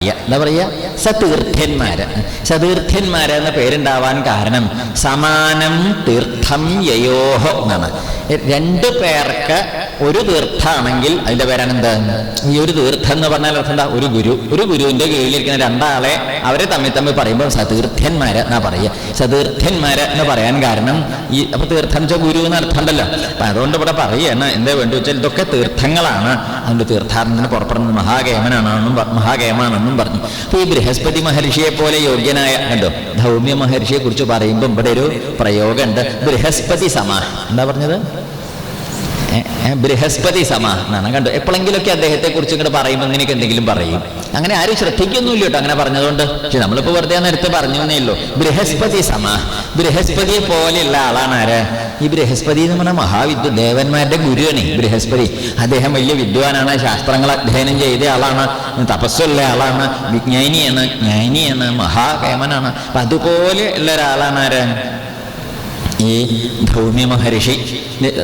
എന്താ പറയുക സതീർത്ഥ്യന്മാര് സതീർത്ഥ്യന്മാര് എന്ന പേരുണ്ടാവാൻ കാരണം സമാനം തീർത്ഥം യയോഹ എന്നാണ്. രണ്ടു പേർക്ക് ഒരു തീർത്ഥാണെങ്കിൽ അതിന്റെ പേരാണ് എന്താ ഈ ഒരു തീർത്ഥം എന്ന് പറഞ്ഞാൽ അർത്ഥം എന്താ? ഒരു ഗുരു. ഒരു ഗുരുവിന്റെ കീഴിലിരിക്കുന്ന രണ്ടാളെ അവരെ തമ്മിൽ തമ്മിൽ പറയുമ്പോൾ സതീർത്ഥ്യന്മാരെ എന്നാ പറയുക. സതീർത്ഥ്യന്മാരെ എന്ന് പറയാൻ കാരണം ഈ അപ്പൊ തീർത്ഥം വെച്ചാൽ ഗുരു എന്ന് അർത്ഥം ഉണ്ടല്ലോ. അപ്പൊ അതുകൊണ്ട് ഇവിടെ പറയാണ് എന്താ വേണ്ടി വെച്ചാൽ ഇതൊക്കെ തീർത്ഥങ്ങളാണ്. അതുകൊണ്ട് തീർത്ഥാടനത്തിന് പുറപ്പെടുന്നത് മഹാകേമനാണെന്നും മഹാകേമാണെന്നും പറഞ്ഞു. അപ്പൊ ഈ ബൃഹസ്പതി മഹർഷിയെ പോലെ യോഗ്യനായ കണ്ടോ? ധൗമ്യ മഹർഷിയെ കുറിച്ച് പറയുമ്പോൾ ഇവിടെ ഒരു പ്രയോഗമുണ്ട്. ബൃഹസ്പതി സമാഹ എന്താ പറഞ്ഞത്? ബൃഹസ്പതി സമ എന്നാണ്. കണ്ടോ? എപ്പോഴെങ്കിലൊക്കെ അദ്ദേഹത്തെ കുറിച്ച് ഇങ്ങോട്ട് പറയുമ്പോൾ ഇങ്ങനെയൊക്കെ എന്തെങ്കിലും പറയും. അങ്ങനെ ആരും ശ്രദ്ധിക്കൊന്നുമില്ല കേട്ടോ അങ്ങനെ പറഞ്ഞതുകൊണ്ട്. പക്ഷെ നമ്മളിപ്പോ വെറുതെ നേരത്തെ പറഞ്ഞു എന്നേ ഉള്ളൂ. ബൃഹസ്പതി സമ. ബൃഹസ്പതിയെ പോലെയുള്ള ആളാണ് ആര്? ഈ ബൃഹസ്പതി എന്ന് പറഞ്ഞാൽ മഹാവിദ്വ ദേവന്മാരുടെ ഗുരുവാണ് ബൃഹസ്പതി. അദ്ദേഹം വലിയ വിദ്വാനാണ് ശാസ്ത്രങ്ങൾ അധ്യയനം ചെയ്ത ആളാണ് തപസ്സുള്ള ആളാണ് വിജ്ഞാനിയാണ് ജ്ഞാനിയാണ് മഹാകേമനാണ് അതുപോലെ ഉള്ള ഒരാളാണ് ആര്? ഈ ഭൗമ്യ മഹർഷി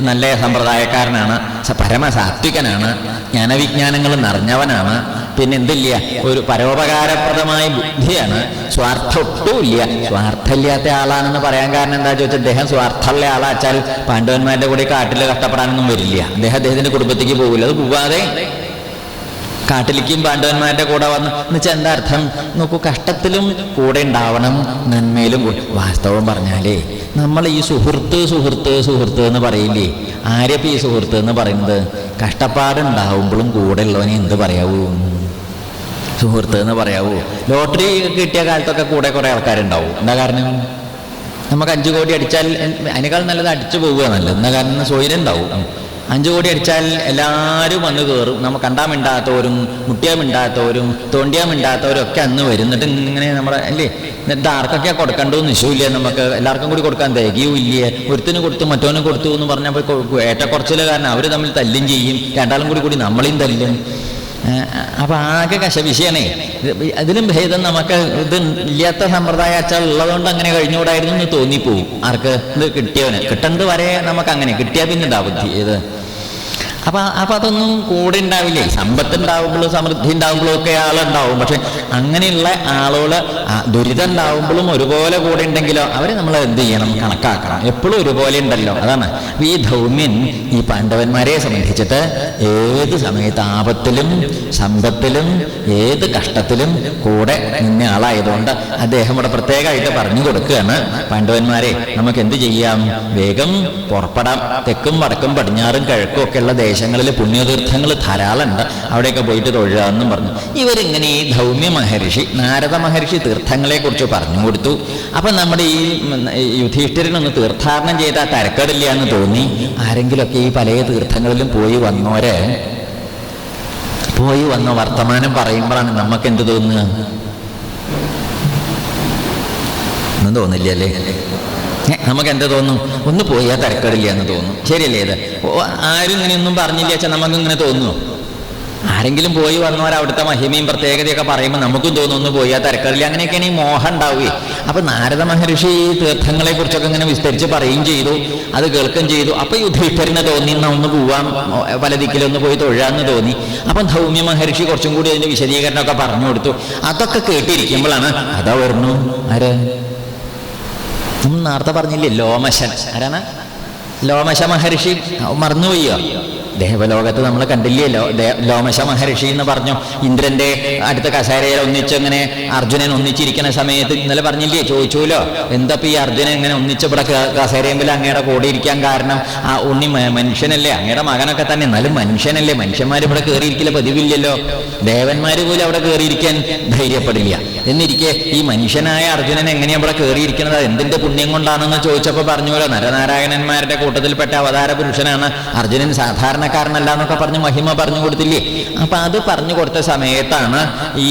നല്ല സമ്പ്രദായക്കാരനാണ് പരമസാത്വികനാണ് ജ്ഞാനവിജ്ഞാനങ്ങൾ നിറഞ്ഞവനാണ് പിന്നെ എന്തില്ല ഒരു പരോപകാരപ്രദമായ ബുദ്ധിയാണ് സ്വാർത്ഥം ഒട്ടുമില്ല സ്വാർത്ഥമില്ലാത്ത ആളാണെന്ന് പറയാൻ കാരണം എന്താ ചോദിച്ചാൽ അദ്ദേഹം സ്വാർത്ഥമുള്ള ആളാച്ചാൽ പാണ്ഡവന്മാരുടെ കൂടെ കാട്ടിൽ കഷ്ടപ്പെടാനൊന്നും വരില്ല. അദ്ദേഹം അദ്ദേഹത്തിന്റെ കുടുംബത്തേക്ക് പോകില്ല അത് പോവാതെ കാട്ടിലേക്കും പാണ്ഡവന്മാരുടെ കൂടെ വന്ന് എന്നുവെച്ചാൽ എന്താ അർത്ഥം? നോക്കൂ കഷ്ടത്തിലും കൂടെ ഉണ്ടാവണം. നന്മയിലും വാസ്തവം പറഞ്ഞാലേ നമ്മൾ ഈ സുഹൃത്ത് സുഹൃത്ത് സുഹൃത്ത് എന്ന് പറയില്ലേ? ആരെപ്പോ ഈ സുഹൃത്ത് എന്ന് പറയുന്നത്? കഷ്ടപ്പാടുണ്ടാവുമ്പോഴും കൂടെ ഉള്ളവനെ എന്ത് പറയാവൂ? സുഹൃത്ത് എന്ന് പറയാവൂ. ലോട്ടറി കിട്ടിയ കാലത്തൊക്കെ കൂടെ കുറെ ആൾക്കാരുണ്ടാവും. എന്താ കാരണം? നമുക്ക് അഞ്ചു കോടി അടിച്ചാൽ അതിനേക്കാൾ നല്ലത് അടിച്ചു പോവുക നല്ലത്. എന്താ കാരണം? സ്വൈരം ഉണ്ടാവും. അഞ്ചു കോടി അടിച്ചാൽ എല്ലാവരും വന്നു കയറും നമ്മൾ കണ്ടാൻ മിണ്ടാത്തവരും മുട്ടിയാ മിണ്ടാത്തവരും തോണ്ടിയാ മിണ്ടാത്തവരും ഒക്കെ അന്ന് വരും. എന്നിട്ട് ഇങ്ങനെ നമ്മുടെ അല്ലേ? എന്നിട്ട് ആർക്കൊക്കെ കൊടുക്കണ്ടെന്ന് നിശ്ചയമില്ല നമുക്ക് എല്ലാവർക്കും കൂടി കൊടുക്കാൻ തികയും ഇല്ല. ഒരുത്തിന് കൊടുത്തു മറ്റോനും കൊടുത്തു എന്ന് പറഞ്ഞപ്പോൾ ഏറ്റക്കുറച്ചിൽ കാരണം അവർ തമ്മിൽ തല്ലും ചെയ്യും. രണ്ടാളും കൂടി കൂടി നമ്മളെയും തല്ലും. അപ്പൊ ആകെ കശ വിഷയണേ അതിലും ഭേദം നമുക്ക് ഇത് ഇല്ലാത്ത സമ്പ്രദായം അച്ഛൻ ഉള്ളതുകൊണ്ട് അങ്ങനെ കഴിഞ്ഞുകൂടായിരുന്നു എന്ന് തോന്നിപ്പോവും. ആർക്ക്? ഇത് കിട്ടിയവന്. കിട്ടുന്നത് വരെ നമുക്ക് അങ്ങനെ കിട്ടിയാൽ പിന്നെ ഉണ്ടാവും. ബുദ്ധി ഇത് അപ്പൊ അപ്പൊ അതൊന്നും കൂടെ ഉണ്ടാവില്ലേ സമ്പത്ത് ഉണ്ടാവുമ്പോഴും സമൃദ്ധി ഉണ്ടാവുമ്പോഴും ഒക്കെ ആളുണ്ടാവും. പക്ഷെ അങ്ങനെയുള്ള ആളുകൾ ആ ദുരിതം ഉണ്ടാവുമ്പോഴും ഒരുപോലെ കൂടെ ഉണ്ടെങ്കിലോ അവരെ നമ്മൾ എന്ത് ചെയ്യണം? കണക്കാക്കണം. എപ്പോഴും ഒരുപോലെ ഉണ്ടല്ലോ. അതാണ്. ഈ ധൗമ്യൻ ഈ പാണ്ഡവന്മാരെ സംബന്ധിച്ചിട്ട് ഏത് സമയത്ത് ആപത്തിലും സമ്പത്തിലും ഏത് കഷ്ടത്തിലും കൂടെ നിന്ന ആളായതുകൊണ്ട് അദ്ദേഹം ഇവിടെ പ്രത്യേകമായിട്ട് പറഞ്ഞു കൊടുക്കുകയാണ്. പാണ്ഡവന്മാരെ നമുക്ക് എന്ത് ചെയ്യാം? വേഗം പുറപ്പെടാം. തെക്കും വടക്കും പടിഞ്ഞാറും കിഴക്കും ഒക്കെ ഒക്കെയുള്ള ദേശങ്ങളിൽ പുണ്യതീർത്ഥങ്ങൾ ധാരാളമുണ്ട്. അവിടെയൊക്കെ പോയിട്ട് തൊഴുകാമെന്നും പറഞ്ഞു. ഇവരിങ്ങനെ ഈ ധൗമ്യ മഹർഷി നാരദ മഹർഷി തീർത്ഥങ്ങളെക്കുറിച്ച് പറഞ്ഞു കൊടുത്തു. അപ്പം നമ്മുടെ ഈ യുധിഷ്ഠിരനൊന്ന് തീർത്ഥാടനം ചെയ്താൽ തരക്കേടില്ല എന്ന് തോന്നി. ആരെങ്കിലുമൊക്കെ ഈ പല തീർത്ഥങ്ങളിലും പോയി വന്നോരെ? പോയി വന്ന വർത്തമാനം പറയുമ്പോഴാണ് നമുക്ക് എന്ത് തോന്നുക? ഒന്നും തോന്നില്ല അല്ലേ നമുക്ക് എന്ത് തോന്നും ഒന്ന് പോയാൽ തിരക്കേടില്ല എന്ന് തോന്നും ശരിയല്ലേ ഇത്? ആരും ഇങ്ങനെയൊന്നും പറഞ്ഞില്ല വെച്ചാൽ നമുക്ക് ഇങ്ങനെ തോന്നുന്നു? ആരെങ്കിലും പോയി വന്നവർ അവിടുത്തെ മഹിമയും പ്രത്യേകതയൊക്കെ പറയുമ്പോൾ നമുക്കും തോന്നും ഒന്ന് പോയാൽ തിരക്കടില്ല? അങ്ങനെയൊക്കെയാണ് ഈ മോഹം ഉണ്ടാവുകയെ. അപ്പൊ നാരദ മഹർഷി ഈ തീർത്ഥങ്ങളെ കുറിച്ചൊക്കെ ഇങ്ങനെ വിസ്തരിച്ച് പറയുകയും ചെയ്തു അത് കേൾക്കുകയും ചെയ്തു. അപ്പൊ യുധിഷ്ഠിരനെ തോന്നി ഒന്ന് പോവാം പല ദിക്കിലൊന്ന് പോയി തൊഴാന്ന് തോന്നി. അപ്പം ധൗമ്യ മഹർഷി കുറച്ചും കൂടി അതിന്റെ വിശദീകരണമൊക്കെ പറഞ്ഞു കൊടുത്തു. അതൊക്കെ കേട്ടിരിക്കുമ്പോഴാണ് അതാ വരുന്നു. ആര്? നേരത്തെ പറഞ്ഞില്ലേ ലോമശൻ? ആരാണ്? ലോമശ മഹർഷി മറന്നുപോയോ? ദേവലോകത്ത് നമ്മൾ കണ്ടില്ലല്ലോ. ലോമശ മഹർഷി എന്ന് പറഞ്ഞു. ഇന്ദ്രന്റെ അടുത്ത കസേരയിൽ ഒന്നിച്ചങ്ങനെ അർജുനൻ ഒന്നിച്ചിരിക്കുന്ന സമയത്ത് ഇന്നലെ പറഞ്ഞില്ലേ ചോദിച്ചൂലോ? എന്താ ഈ അർജുനൻ ഇങ്ങനെ ഒന്നിച്ച് ഇവിടെ കസേരയെങ്കിൽ അങ്ങയുടെ കൂടെ ഇരിക്കാൻ കാരണം ആ ഉണ്ണി മനുഷ്യനല്ലേ അങ്ങയുടെ മകനൊക്കെ തന്നെ. എന്നാലും മനുഷ്യനല്ലേ മനുഷ്യന്മാർ ഇവിടെ കയറിയിരിക്കില്ല പതിവില്ലല്ലോ. ദേവന്മാർ പോലും അവിടെ കയറിയിരിക്കാൻ ധൈര്യപ്പെടില്ല. എന്നിരിക്കെ ഈ മനുഷ്യനായ അർജുനൻ എങ്ങനെയാ ഇവിടെ കയറിയിരിക്കുന്നത് എന്തിന്റെ പുണ്യം കൊണ്ടാണെന്ന് ചോദിച്ചപ്പോൾ പറഞ്ഞുപോലെ നരനാരായണന്മാരുടെ കൂട്ടത്തിൽപ്പെട്ട അവതാര പുരുഷനാണ് അർജുനൻ. സാധാരണക്കാരനല്ല എന്നൊക്കെ പറഞ്ഞ് മഹിമ പറഞ്ഞു കൊടുത്തില്ലേ? അപ്പൊ അത് പറഞ്ഞു കൊടുത്ത സമയത്താണ് ഈ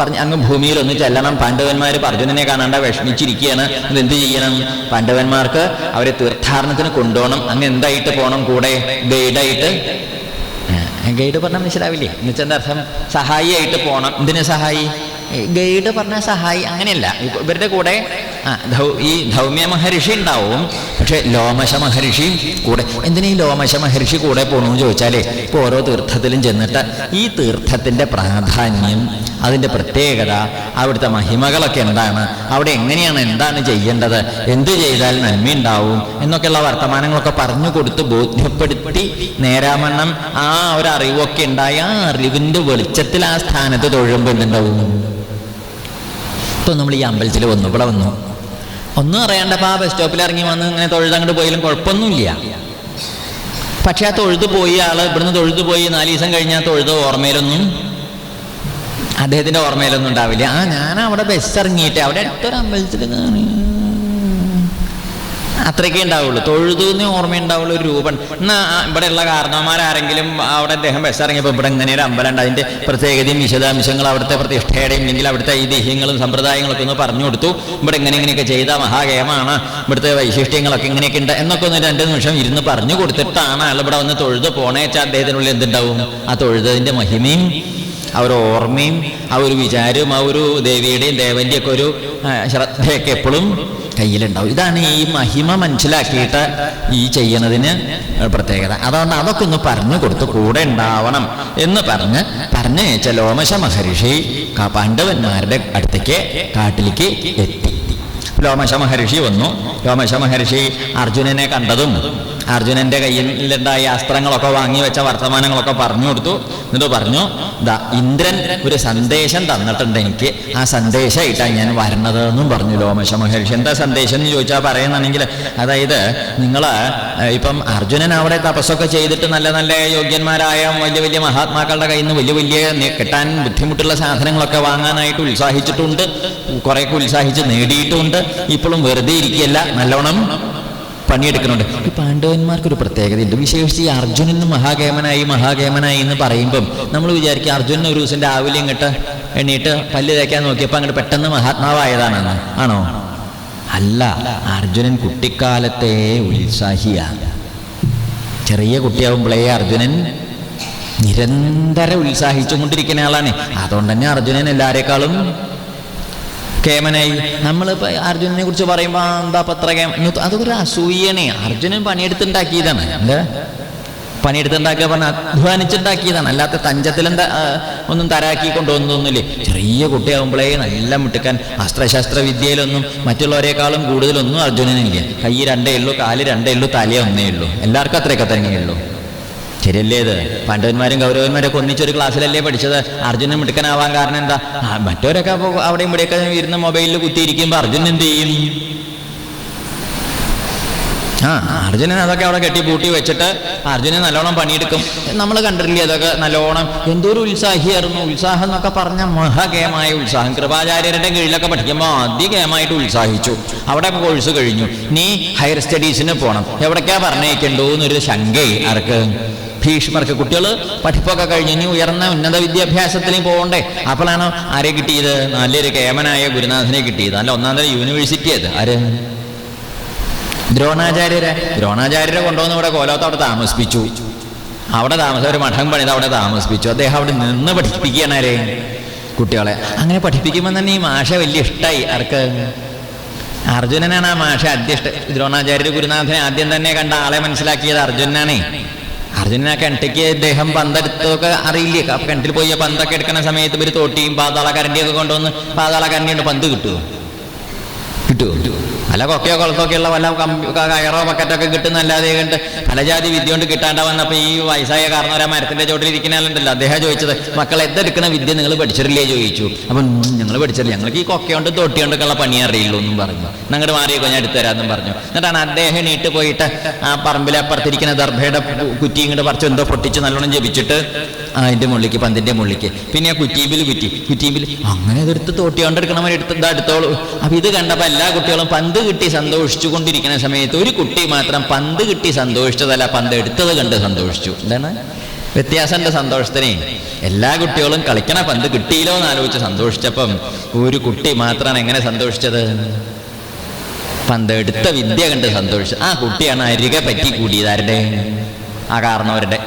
പറഞ്ഞ അങ്ങ് ഭൂമിയിൽ ഒന്ന് ചെല്ലണം. പാണ്ഡവന്മാർ അർജുനനെ കാണാണ്ട വിഷമിച്ചിരിക്കുകയാണ് എന്ത് ചെയ്യണം? പാണ്ഡവന്മാർക്ക് അവരെ തീർത്ഥാടനത്തിന് കൊണ്ടുപോകണം. അങ്ങ് എന്തായിട്ട് പോകണം കൂടെ? ഗൈഡായിട്ട്. ഗൈഡ് പറഞ്ഞാൽ മനസ്സിലാവില്ലേ? എന്നുവെച്ചാൽ എന്താ അർത്ഥം? സഹായിയായിട്ട് പോകണം എന്തിനു സഹായി? ഗൈഡ് പറഞ്ഞ സഹായി അങ്ങനെയല്ല. ഇവരുടെ കൂടെ ആ ഈ ധൗമ്യ മഹർഷി ഉണ്ടാവും. പക്ഷെ ലോമശ മഹർഷി കൂടെ എന്തിനാ ഈ ലോമശ മഹർഷി കൂടെ പോകണമെന്ന് ചോദിച്ചാലേ ഇപ്പോൾ ഓരോ തീർത്ഥത്തിലും ചെന്നിട്ട് ഈ തീർത്ഥത്തിന്റെ പ്രാധാന്യം അതിന്റെ പ്രത്യേകത അവിടുത്തെ മഹിമകളൊക്കെ എന്താണ് അവിടെ എങ്ങനെയാണ് എന്താണ് ചെയ്യേണ്ടത് എന്ത് ചെയ്താൽ നന്മയുണ്ടാവും എന്നൊക്കെയുള്ള വർത്തമാനങ്ങളൊക്കെ പറഞ്ഞു കൊടുത്ത് ബോധ്യപ്പെടുത്തി നേരാമണ്ണം ആ ഒരു അറിവൊക്കെ ഉണ്ടായി ആ അറിവിന്റെ വെളിച്ചത്തിൽ ആ സ്ഥാനത്ത് തൊഴുമ്പോൾ എന്തുണ്ടാവും? ഇപ്പൊ നമ്മൾ ഈ അമ്പലത്തിൽ വന്നു ഇവിടെ വന്നു. ഒന്നും അറിയാണ്ടപ്പോൾ ആ ബസ് സ്റ്റോപ്പിൽ ഇറങ്ങി വന്ന് ഇങ്ങനെ തൊഴുത് അങ്ങോട്ട് പോയാലും കുഴപ്പമൊന്നുമില്ല. പക്ഷെ ആ തൊഴുതു പോയി ആൾ ഇവിടുന്ന് തൊഴുതു പോയി നാല് ദിവസം കഴിഞ്ഞാൽ തൊഴുത് ഓർമ്മയിലൊന്നും അദ്ദേഹത്തിന്റെ ഓർമ്മയിലൊന്നും ഉണ്ടാവില്ല. ആ ഞാൻ അവിടെ ബസ് ഇറങ്ങിയിട്ട് അവിടെ അടുത്തൊരു അമ്പലത്തിൽ അത്രയ്ക്കേ ഉണ്ടാവുള്ളൂ. തൊഴുതു എന്ന് ഓർമ്മയുണ്ടാവുള്ള ഒരു രൂപം. എന്നാ ഇവിടെയുള്ള കാരണവന്മാരാരെങ്കിലും അവിടെ അദ്ദേഹം ബസ് ഇറങ്ങിയപ്പോൾ ഇവിടെ ഇങ്ങനെ ഒരു അമ്പലം ഉണ്ട് അതിന്റെ പ്രത്യേകതയും വിശദാംശങ്ങളും അവിടുത്തെ പ്രതിഷ്ഠയുടെയും ഇല്ലെങ്കിൽ അവിടുത്തെ ഐതിഹ്യങ്ങളും സമ്പ്രദായങ്ങളൊക്കെ ഒന്ന് പറഞ്ഞു കൊടുത്തു. ഇവിടെ ഇങ്ങനെ ഇങ്ങനെയൊക്കെ ചെയ്ത മഹാകേമാണ് ഇവിടുത്തെ വൈശിഷ്ട്യങ്ങളൊക്കെ ഇങ്ങനെയൊക്കെ ഉണ്ട്. എന്നൊക്കെ ഒന്ന് രണ്ട് നിമിഷം ഇരുന്ന് പറഞ്ഞു കൊടുത്തിട്ടാണ് അയാൾ ഇവിടെ വന്ന് തൊഴുത് പോണേച്ചാൽ അദ്ദേഹത്തിനുള്ളിൽ എന്തുണ്ടാവും? ആ തൊഴുതതിന്റെ മഹിമയും ആ ഒരു ഓർമ്മയും ആ ഒരു വിചാരവും ആ ഒരു ദേവിയുടെയും ദേവന്റെയും ഒക്കെ ഒരു ശ്രദ്ധയൊക്കെ എപ്പോഴും കയ്യിലുണ്ടാവും. ഇതാണ് ഈ മഹിമ മനസ്സിലാക്കിയിട്ട് ഈ ചെയ്യുന്നതിന് പ്രത്യേകത. അതുകൊണ്ട് അതൊക്കെ ഒന്ന് പറഞ്ഞു കൊടുത്ത് കൂടെ ഉണ്ടാവണം എന്ന് പറഞ്ഞ് പറഞ്ഞു വെച്ച ലോമശ മഹർഷി പാണ്ഡവന്മാരുടെ അടുത്തേക്ക് കാട്ടിലേക്ക് എത്തി. ലോമശ മഹർഷി വന്നു. ലോമശ മഹർഷി അർജുനനെ കണ്ടതും അർജുനന്റെ കയ്യിലുണ്ടായ അസ്ത്രങ്ങളൊക്കെ വാങ്ങി വെച്ച വർത്തമാനങ്ങളൊക്കെ പറഞ്ഞു കൊടുത്തു. എന്നിട്ട് പറഞ്ഞു ദാ ഇന്ദ്രൻ ഒരു സന്ദേശം തന്നിട്ടുണ്ട് എനിക്ക്. ആ സന്ദേശമായിട്ടാണ് ഞാൻ വരണത് എന്നും പറഞ്ഞു ലോമശ മഹർഷി എന്താ സന്ദേശം എന്ന് ചോദിച്ചാൽ പറയുന്നുണ്ടെങ്കിൽ അതായത് നിങ്ങൾ ഇപ്പം അർജുനൻ അവിടെ തപസ്സൊക്കെ ചെയ്തിട്ട് നല്ല നല്ല യോഗ്യന്മാരായ വലിയ വലിയ മഹാത്മാക്കളുടെ കയ്യിൽ നിന്ന് വലിയ വലിയ കിട്ടാൻ ബുദ്ധിമുട്ടുള്ള സാധനങ്ങളൊക്കെ വാങ്ങാനായിട്ട് ഉത്സാഹിച്ചിട്ടുണ്ട്. കുറേയൊക്കെ ഉത്സാഹിച്ച് നേടിയിട്ടുമുണ്ട് ഇപ്പോഴും വെറുതെ ഇരിക്കുകയല്ല. നല്ലോണം പണിയെടുക്കുന്നുണ്ട്. ഈ പാണ്ഡവന്മാർക്കൊരു പ്രത്യേകതയുണ്ട്. വിശേഷിച്ച് ഈ അർജുനൻ മഹാകേമനായി മഹാകേമനായി എന്ന് പറയുമ്പം നമ്മൾ വിചാരിക്കുക അർജുനൻ ഒരു ദിവസം രാവിലെ ഇങ്ങോട്ട് എണ്ണീട്ട് പല്ല് തേക്കാൻ നോക്കിയപ്പോൾ അങ്ങോട്ട് പെട്ടെന്ന് മഹാത്മാവായതാണെന്ന് ആണോ? അല്ല അർജുനൻ കുട്ടിക്കാലത്തെ ഉത്സാഹിയാണ്. ചെറിയ കുട്ടിയാവുമ്പോഴേ അർജുനൻ നിരന്തരം ഉത്സാഹിച്ചുകൊണ്ടിരിക്കുന്ന ആളാണ്. അതുകൊണ്ട് തന്നെ അർജുനൻ എല്ലാവരെക്കാളും കേമനായി. നമ്മളിപ്പോ അർജുനനെ കുറിച്ച് പറയുമ്പോൾ എന്താ പത്ര കേമ അതൊരു അസൂയണേ അർജുനൻ പണിയെടുത്തുണ്ടാക്കിയതാണ്. എന്താ? പണിയെടുത്തുണ്ടാക്കുക പറഞ്ഞാൽ അധ്വാനിച്ചുണ്ടാക്കിയതാണ്. അല്ലാത്ത തഞ്ചത്തിലെന്താ ഒന്നും തരാക്കി കൊണ്ടുവന്നൊന്നുമില്ലേ ചെറിയ കുട്ടിയാകുമ്പോഴേ നല്ല മുട്ടിക്കാൻ അസ്ത്രശസ്ത്ര വിദ്യയിലൊന്നും മറ്റുള്ളവരെക്കാളും കൂടുതലൊന്നും അർജുനനില്ല. കൈ രണ്ടേ ഉള്ളൂ കാൽ രണ്ടേ ഉള്ളൂ തല ഒന്നേ ഉള്ളൂ. എല്ലാവർക്കും അത്രയൊക്കെ തന്നെയുള്ളൂ ശരിയല്ലേ ഇത്? പാണ്ഡവന്മാരും കൗരവന്മാരൊക്കെ ഒന്നിച്ചൊരു ക്ലാസ്സിലല്ലേ പഠിച്ചത്? അർജുനൻ മിടുക്കനാവാൻ കാരണം എന്താ? മറ്റവരൊക്കെ അവിടെ അവിടെയും ഇവിടെയൊക്കെ ഇരുന്ന് മൊബൈലിൽ കുത്തിയിരിക്കുമ്പോൾ അർജുനൻ എന്ത് ചെയ്യും? ആ അർജുനൻ അതൊക്കെ അവിടെ കെട്ടി പൂട്ടി വെച്ചിട്ട് അർജുനൻ നല്ലോണം പണിയെടുക്കും. നമ്മൾ കണ്ടിട്ടില്ലേ അതൊക്കെ നല്ലോണം എന്തൊരു ഉത്സാഹിയായിരുന്നു. ഉത്സാഹം എന്നൊക്കെ പറഞ്ഞ മഹാകേമായ ഉത്സാഹം. കൃപാചാര്യരുടെ കീഴിലൊക്കെ പഠിക്കുമ്പോൾ അതികേമായിട്ട് ഉത്സാഹിച്ചു. അവിടെ കോഴ്സ് കഴിഞ്ഞു. നീ ഹയർ സ്റ്റഡീസിന് പോകണം എവിടേക്കാ പറഞ്ഞേക്കണ്ടോ എന്നൊരു ശങ്കയെ ആർക്ക്. ഭീഷ്മർക്ക് കുട്ടികൾ പഠിപ്പൊക്കെ കഴിഞ്ഞ് ഇനി ഉയർന്ന ഉന്നത വിദ്യാഭ്യാസത്തിന് പോകണ്ടേ. അപ്പോഴാണ് ആരെ കിട്ടിയത്? നല്ലൊരു കേമനായ ഗുരുനാഥനെ കിട്ടിയത്. അല്ല ഒന്നാം തരം യൂണിവേഴ്സിറ്റി അത്. ആര്? ദ്രോണാചാര്യരെ. ദ്രോണാചാര്യരെ കൊണ്ടുവന്ന് ഇവിടെ കോലത്ത് അവിടെ താമസിപ്പിച്ചു. അവിടെ താമസം ഒരു മഠം പണിത് അവിടെ താമസിപ്പിച്ചു. അദ്ദേഹം അവിടെ നിന്ന് പഠിപ്പിക്കുകയാണ് ആരെ? കുട്ടികളെ. അങ്ങനെ പഠിപ്പിക്കുമ്പോൾ തന്നെ ഈ മാഷ വലിയ ഇഷ്ടമായി ആർക്ക്? അർജുനനാണ് ആ മാഷ അധ്യക്ഷ ദ്രോണാചാര്യ ഗുരുനാഥനെ ആദ്യം തന്നെ കണ്ട ആളെ മനസ്സിലാക്കിയത് അർജുനനാണേ. അർജുനൻ ആ കിണറ്റിക്ക് അദ്ദേഹം പന്തെടുത്തൊക്കെ അറിയില്ലേ? കിണറ്റിൽ പോയി പന്തൊക്കെ എടുക്കുന്ന സമയത്ത് ഇവർ തോട്ടിയും പാതാള കരണ്ടിയൊക്കെ കൊണ്ടുവന്ന് പാതാള കരണ്ടി കൊണ്ട് പന്ത് കിട്ടുമോ കിട്ടുമോ അല്ല കൊക്കയോ കൊളത്തൊക്കെ ഉള്ള വല്ല കയറോ ബക്കറ്റൊക്കെ കിട്ടുന്നല്ലാതെ കണ്ട് പലജാതി വിദ്യ കൊണ്ട് കിട്ടാണ്ട വന്നപ്പോൾ ഈ വയസ്സായ കാരണവരാ മരത്തിന്റെ ചോട്ടിൽ ഇരിക്കുന്നല്ലോ അദ്ദേഹം ചോദിച്ചത് മക്കൾ എന്തെടുക്കണ വിദ്യ നിങ്ങൾ പഠിച്ചിട്ടില്ലേ? ചോദിച്ചു. അപ്പം ഞങ്ങൾ പഠിച്ചില്ല ഞങ്ങൾക്ക് ഈ കൊക്കയോണ്ട് തൊട്ടിയോണ്ടൊക്കെ ഉള്ള പണി അറിയുള്ളൂ എന്നും പറഞ്ഞു. ഞങ്ങളുടെ മാറിയൊക്കെ ഞാൻ എടുത്തുതരാമെന്നും പറഞ്ഞു. എന്നിട്ടാണ് അദ്ദേഹം നീട്ട് പോയിട്ട് ആ പറമ്പിലെ അപ്പുറത്തിരിക്കുന്ന ദർഭയുടെ കുറ്റി ഇങ്ങോട്ട് പറിച്ച് എന്തോ പൊട്ടിച്ച് നല്ലോണം ജപിച്ചിട്ട് ആ അതിന്റെ മുള്ളിക്ക് പന്തിന്റെ മുള്ളിക്ക്? പിന്നെ ആ കുറ്റീമ്പിൽ കുറ്റി കുറ്റീമ്പിൽ അങ്ങനെ അതെടുത്ത് തോട്ടിയോണ്ടെടുക്കണം എടുത്ത് ഇതാ എടുത്തോളൂ. അപ്പം ഇത് കണ്ടപ്പോൾ എല്ലാ കുട്ടികളും പന്ത് കിട്ടി സന്തോഷിച്ചു കൊണ്ടിരിക്കുന്ന സമയത്ത് ഒരു കുട്ടി മാത്രം പന്ത് കിട്ടി സന്തോഷിച്ചതല്ല പന്ത് എടുത്തത് കണ്ട് സന്തോഷിച്ചു. എന്താണ്? വ്യത്യാസമുണ്ട് സന്തോഷത്തിനെ. എല്ലാ കുട്ടികളും കളിക്കണ പന്ത് കിട്ടിയില്ലോ എന്ന് ആലോചിച്ച് സന്തോഷിച്ചപ്പം ഒരു കുട്ടി മാത്രമാണ് എങ്ങനെ സന്തോഷിച്ചത്? പന്ത് എടുത്ത വിദ്യ കണ്ട് സന്തോഷിച്ചു. ആ കുട്ടിയാണ് അരികെ പറ്റി കൂടിയത് ആരുടെ? ആ കാരണവരുടെ.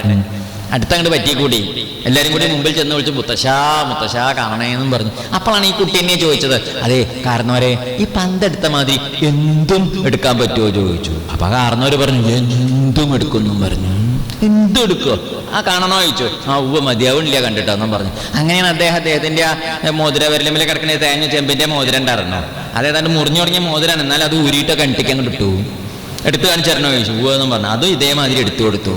അടുത്തങ്ങോട്ട് പറ്റിക്കൂടി. എല്ലാരും കൂടി മുമ്പിൽ ചെന്ന് വിളിച്ച് മുത്തശ്ശാ മുത്തശ്ശാ കാണണേന്നും പറഞ്ഞു. അപ്പോഴാണ് ഈ കുട്ടി എന്നെ ചോദിച്ചത് അതെ കാരണവരെ ഈ പന്തെടുത്ത മാതിരി എന്തും എടുക്കാൻ പറ്റുമോ ചോദിച്ചു. അപ്പൊ കാരണവർ പറഞ്ഞു എന്തും എടുക്കുന്നു പറഞ്ഞു. എന്തും എടുക്കുക ആ കാണണോ? ചോദിച്ചു. ആ ഉവ്വ് മതിയാവില്ല കണ്ടിട്ടോന്നും പറഞ്ഞു. അങ്ങനെയാണ് അദ്ദേഹം അദ്ദേഹത്തിന്റെ ആ മോതിര വരലുമ്പിൽ കിടക്കുന്ന തേങ്ങ ചെമ്പിന്റെ മോതിരം ഉണ്ടായിരുന്നു അതേതാണ്ട് മുറിഞ്ഞു തുടങ്ങിയ മോതിരാണ്. എന്നാൽ അത് ഊരിയിട്ട് കണ്ടിക്കാൻ കിട്ടൂ എടുത്തു കാണിച്ചറിഞ്ഞോ ചോദിച്ചു. ഉവ്വ് എന്നും പറഞ്ഞു. അതും ഇതേമാതിരി എടുത്തു കൊടുത്തു.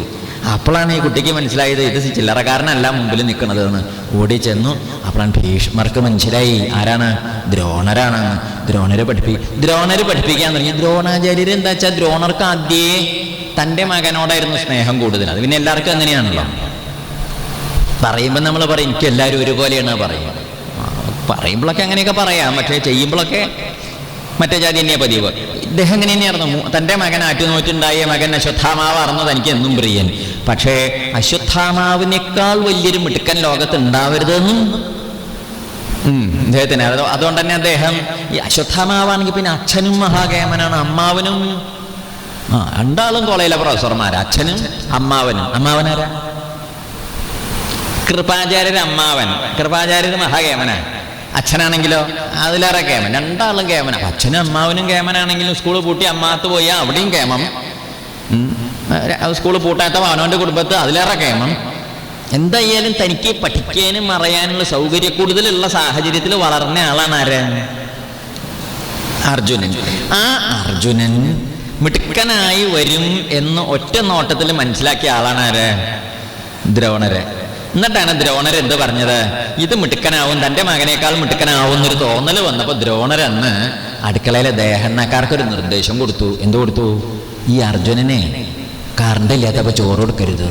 അപ്പോഴാണ് ഈ കുട്ടിക്ക് മനസ്സിലായത് ഇത് ചില്ലറക്കാരനല്ല മുമ്പിൽ നിൽക്കുന്നത് എന്ന് ഓടി ചെന്നു. അപ്പോഴാണ് ഭീഷ്മർക്ക് മനസ്സിലായി. ആരാണ്? ദ്രോണരാണ്. ദ്രോണര് പഠിപ്പി ദ്രോണര് പഠിപ്പിക്കാൻ തുടങ്ങി. ദ്രോണാചാര്യർ എന്താ വെച്ചാൽ ദ്രോണർക്ക് ആദ്യേ തന്റെ മകനോടായിരുന്നു സ്നേഹം കൂടുതൽ. അത് പിന്നെ എല്ലാവർക്കും അങ്ങനെയാണല്ലോ. പറയുമ്പോൾ നമ്മൾ പറയും എനിക്ക് എല്ലാവരും ഒരുപോലെയാണ് പറയും ആ, പറയുമ്പോഴൊക്കെ അങ്ങനെയൊക്കെ പറയാം. പക്ഷേ ചെയ്യുമ്പോഴൊക്കെ മറ്റേ ജാതി തന്നെയാ പതിവ്. ഇദ്ദേഹം എങ്ങനെ തന്നെയായിരുന്നു തന്റെ മകൻ ആറ്റുനോറ്റുണ്ടായ മകൻ അശ്വത്ഥാമാവായിരുന്നു തനിക്ക് എന്നും പ്രിയൻ. പക്ഷേ അശ്വത്ഥാമാവിനേക്കാൾ വലിയൊരു മിടുക്കൻ ലോകത്ത് ഉണ്ടാവരുതെന്നും അദ്ദേഹത്തിന് അത് അതുകൊണ്ട് തന്നെ അദ്ദേഹം ഈ അശ്വത്ഥാമാവാണെങ്കിൽ പിന്നെ അച്ഛനും മഹാകേമനാണ് അമ്മാവനും. ആ രണ്ടാളും കോളേജിലെ പ്രൊഫസർമാർ അച്ഛനും അമ്മാവനും. അമ്മാവനാരാ? കൃപാചാര്യർ അമ്മാവൻ കൃപാചാര്യർ മഹാകേമനാ. അച്ഛനാണെങ്കിലോ? അതിലേറെ കേമൻ. രണ്ടാളും കേമന അച്ഛനും അമ്മാവനും കേമനാണെങ്കിലും സ്കൂൾ പൂട്ടി അമ്മാത്ത് പോയി അവിടെയും കേമം. സ്കൂൾ പൂട്ടാത്ത അവനവന്റെ കുടുംബത്ത് അതിലേറെ കേമം. എന്തായാലും തനിക്ക് പഠിക്കാനും അറിയാനുള്ള സൗകര്യ കൂടുതലുള്ള സാഹചര്യത്തിൽ വളർന്ന ആളാണ് ആര്? അർജുനൻ. ആ അർജുനൻ മിടുക്കനായി വരും എന്ന് ഒറ്റ നോട്ടത്തിൽ മനസ്സിലാക്കിയ ആളാണ് ആര്? ദ്രോണര്. എന്നിട്ടാണ് ദ്രോണർ എന്ത് പറഞ്ഞത്? ഇത് മിടുക്കനാവും തന്റെ മകനേക്കാൾ മിടുക്കനാവും എന്നൊരു തോന്നൽ വന്നപ്പോൾ ദ്രോണർ അന്ന് അടുക്കളയിലെ ദേഹണ്ണക്കാർക്ക് ഒരു നിർദ്ദേശം കൊടുത്തു. എന്ത് കൊടുത്തു? ഈ അർജുനനെ കറണ്ട് ഇല്ലാത്തപ്പോൾ ചോറ് കൊടുക്കരുത്.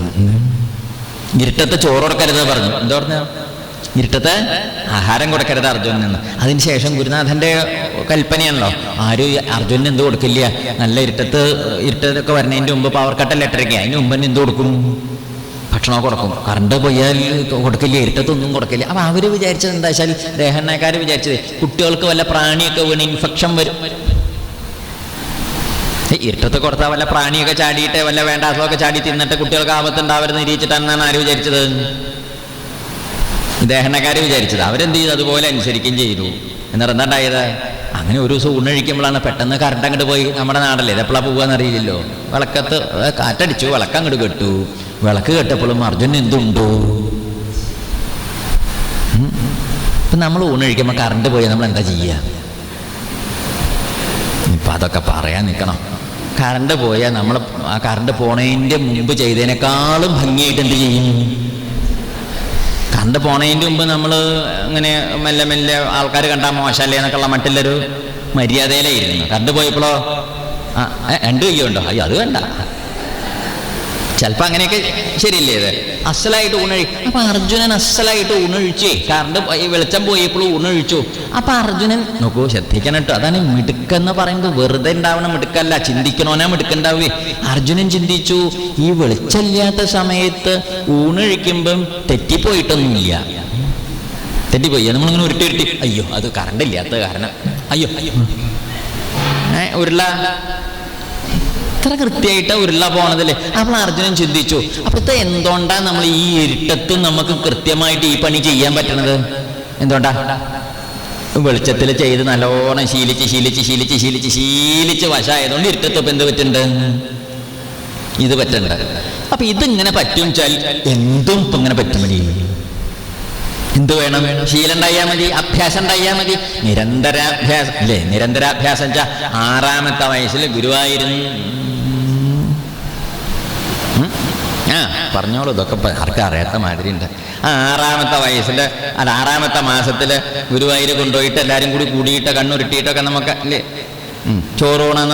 ഇരുട്ടത്തെ ചോറ് കൊടുക്കരുത് പറഞ്ഞു. എന്താ പറഞ്ഞു? ഇരുട്ടത്ത് ആഹാരം കൊടുക്കരുത് അർജുനന് അതിനുശേഷം ഗുരുനാഥന്റെ കൽപ്പനയാണല്ലോ. ആരും അർജുനന് എന്ത് കൊടുക്കില്ല. നല്ല ഇരുട്ടത്ത് ഇരുട്ടത്തൊക്കെ വരുന്നതിന്റെ മുമ്പ് പവർ കട്ടല്ല ഇട്ടിരിക്കുക അതിന് മുമ്പ് എന്ത് കൊടുക്കും? ഭക്ഷണമൊക്കെ കൊടുക്കും. കറണ്ട് പോയാൽ കൊടുക്കില്ല? ഇരുട്ടത്തൊന്നും കൊടുക്കില്ല. അപ്പം അവർ വിചാരിച്ചത് എന്താ വെച്ചാൽ ദേഹനക്കാർ വിചാരിച്ചത് കുട്ടികൾക്ക് വല്ല പ്രാണിയൊക്കെ വീണ് ഇൻഫെക്ഷൻ വരും. ഇരുട്ടത്ത് കൊടുത്താൽ വല്ല പ്രാണിയൊക്കെ ചാടിയിട്ട് വല്ല വേണ്ടാത്തതൊക്കെ ചാടി തിന്നിട്ട് കുട്ടികൾക്ക് ആപത്തുണ്ടാവരുത് നിരീക്ഷിച്ചിട്ടാണെന്നാണ് ആര് വിചാരിച്ചത്? ദേഹനക്കാർ വിചാരിച്ചത്. അവരെന്ത് ചെയ്തു? അതുപോലെ അനുസരിക്കുകയും ചെയ്തു. എന്നിട്ട് എന്താ ഉണ്ടായത്? അങ്ങനെ ഒരു ദിവസം ഊണഴിക്കുമ്പോഴാണ് പെട്ടെന്ന് കറണ്ട് അങ്ങോട്ട് പോയി. നമ്മുടെ നാടല്ലേ? ഇത് എപ്പോഴാണ് പോകാന്ന് അറിയില്ലല്ലോ. വിളക്കത്ത് കാറ്റടിച്ചു വിളക്ക് അങ്ങോട്ട് കെട്ടു. വിളക്ക് കെട്ടപ്പോഴും അർജുൻ എന്തുണ്ടോ. ഇപ്പം നമ്മൾ ഊണഴിക്കുമ്പോൾ കറണ്ട് പോയി നമ്മൾ എന്താ ചെയ്യുക? ഇപ്പം അതൊക്കെ പറയാൻ നിൽക്കണം. കറണ്ട് പോയാൽ നമ്മൾ ആ കറണ്ട് പോണതിന്റെ മുമ്പ് ചെയ്തതിനേക്കാളും ഭംഗിയായിട്ട് എന്ത് ചെയ്യും? കറണ്ട് പോണതിന്റെ മുമ്പ് നമ്മൾ ഇങ്ങനെ മെല്ലെ മെല്ലെ ആൾക്കാർ കണ്ടാൽ മോശമല്ലേ എന്നൊക്കെയുള്ള മട്ടിലൊരു മര്യാദയിലായിരുന്നു. കറണ്ട് പോയപ്പോഴോ? ഏ, രണ്ട് കയ്യുണ്ടോ അയ്യോ അത് വേണ്ട. ചിലപ്പോൾ അങ്ങനെയൊക്കെ ശരിയല്ലേ ഇത്? അസലായിട്ട് ഊണഴി അപ്പൊ അർജുനൻ അസലായിട്ട് ഊണൊഴിച്ചേ പോയി- വെളിച്ചം പോയപ്പോൾ ഊണൊഴിച്ചു അപ്പൊ അർജുനൻ നോക്കൂ ശ്രദ്ധിക്കണം കേട്ടോ. അതാണ് മിടുക്കെന്ന് പറയുന്നത്. വെറുതെ ഉണ്ടാവണം മിടുക്കല്ല. ചിന്തിക്കണോനാ മിടുക്കുണ്ടാവേ അർജുനൻ ചിന്തിച്ചു ഈ വെളിച്ചമില്ലാത്ത സമയത്ത് ഊണൊഴിക്കുമ്പം തെറ്റിപ്പോയിട്ടൊന്നുമില്ല. തെറ്റിപ്പോയി. നമ്മളിങ്ങനെ ഉരുട്ടി ഉരുട്ടി. അയ്യോ അത് കറണ്ട് ഇല്ലാത്ത കാരണം. അയ്യോ അയ്യോ. ഉരുള ഇത്ര കൃത്യമായിട്ടാ ഉരുള പോണതല്ലേ അപ്പോൾ അർജുനൻ ചിന്തിച്ചു അപ്പോഴത്തെ എന്തുകൊണ്ടാ നമ്മൾ ഈ ഇരുട്ടത്ത് നമുക്ക് കൃത്യമായിട്ട് ഈ പണി ചെയ്യാൻ പറ്റണത്? എന്തുകൊണ്ടാ? വെളിച്ചത്തിൽ ചെയ്ത് നല്ലോണം ശീലിച്ച് ശീലിച്ച് ശീലിച്ച് ശീലിച്ച് ശീലിച്ച് വശമായതുകൊണ്ട് ഇരുട്ടത്ത് ഇപ്പം എന്ത് പറ്റുന്നുണ്ട്? ഇത് പറ്റണ്ട. അപ്പൊ ഇതിങ്ങനെ പറ്റും വെച്ചാൽ എന്തും ഇപ്പൊ ഇങ്ങനെ പറ്റും മതി. എന്ത് വേണം? ശീലം ഉണ്ടായാൽ മതി അഭ്യാസം ഉണ്ടായാൽ മതി. നിരന്തരാഭ്യാസം അല്ലേ നിരന്തരാഭ്യാസം വെച്ചാൽ ആറാമത്തെ വയസ്സിൽ ഗുരുവായൂരുന്ന് ഉം. ആ പറഞ്ഞോളൂ ഇതൊക്കെ ആർക്കും അറിയാത്ത മാതിരി ഉണ്ട് ആ ആറാമത്തെ വയസ്സിൽ അല്ല ആറാമത്തെ മാസത്തിൽ ഗുരുവായൂർ കൊണ്ടുപോയിട്ട് എല്ലാവരും കൂടി കൂടിയിട്ട് കണ്ണുരുട്ടിയിട്ടൊക്കെ നമുക്ക് അല്ലേ. ചോറൂണെന്ന്